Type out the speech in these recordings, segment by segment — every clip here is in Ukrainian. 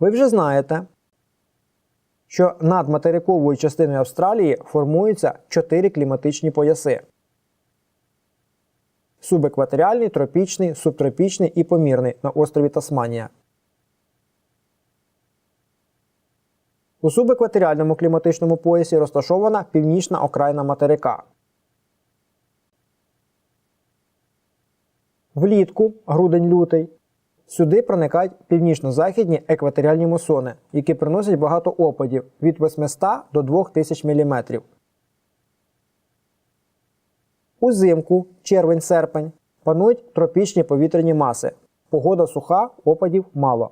Ви вже знаєте, що над материковою частиною Австралії формуються чотири кліматичні пояси: субекваторіальний, тропічний, субтропічний і помірний на острові Тасманія. У субекваторіальному кліматичному поясі розташована північна окраїна материка. Влітку, грудень-лютий, сюди проникають північно-західні екваторіальні мусони, які приносять багато опадів від 800 до 2000 мм. Узимку, червень-серпень, панують тропічні повітряні маси. Погода суха, опадів мало.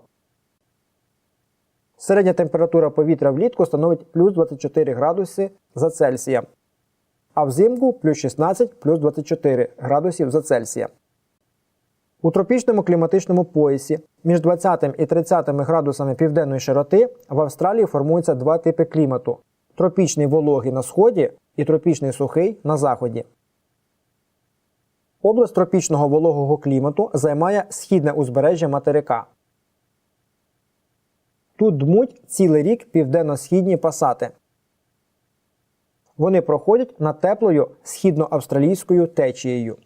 Середня температура повітря влітку становить плюс 24 градуси за Цельсієм, а взимку плюс 16 плюс 24 градусів за Цельсієм. У тропічному кліматичному поясі між 20 і 30 градусами південної широти в Австралії формуються два типи клімату: тропічний вологий на сході і тропічний сухий на заході. Область тропічного вологого клімату займає східне узбережжя материка. Тут дмуть цілий рік південно-східні пасати. Вони проходять над теплою східноавстралійською течією,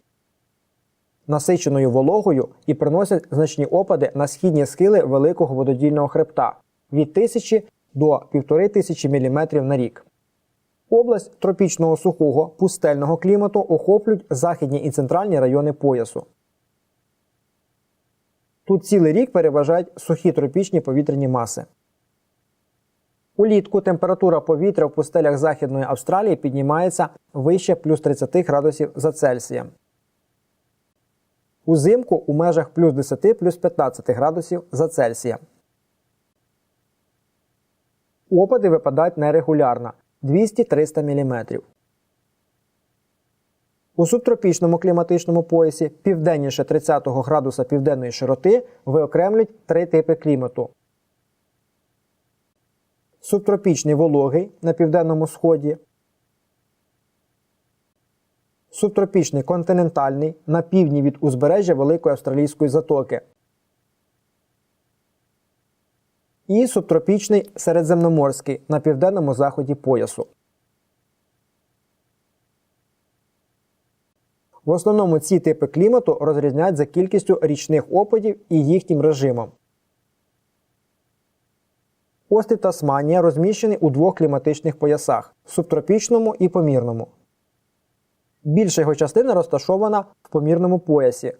насиченою вологою і приносять значні опади на східні схили великого вододільного хребта від 1000 до 1500 мм на рік. Область тропічного сухого пустельного клімату охоплюють західні і центральні райони поясу. Тут цілий рік переважають сухі тропічні повітряні маси. Улітку температура повітря в пустелях Західної Австралії піднімається вище плюс 30 градусів за Цельсієм. Узимку у межах плюс 10 плюс 15 градусів за Цельсієм. Опади випадають нерегулярно 200-300 мм. У субтропічному кліматичному поясі південніше 30 градуса південної широти виокремлюють три типи клімату. Субтропічний вологий на південному сході. Субтропічний континентальний на півдні від узбережжя Великої Австралійської затоки. І субтропічний середземноморський на південному заході поясу. В основному ці типи клімату розрізняють за кількістю річних опадів і їхнім режимом. Острів Тасманія розміщений у двох кліматичних поясах субтропічному і помірному. Більша його частина розташована в помірному поясі,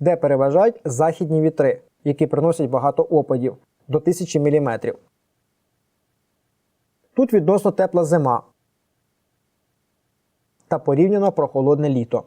де переважають західні вітри, які приносять багато опадів до 1000 мм. Тут відносно тепла зима та порівняно прохолодне літо.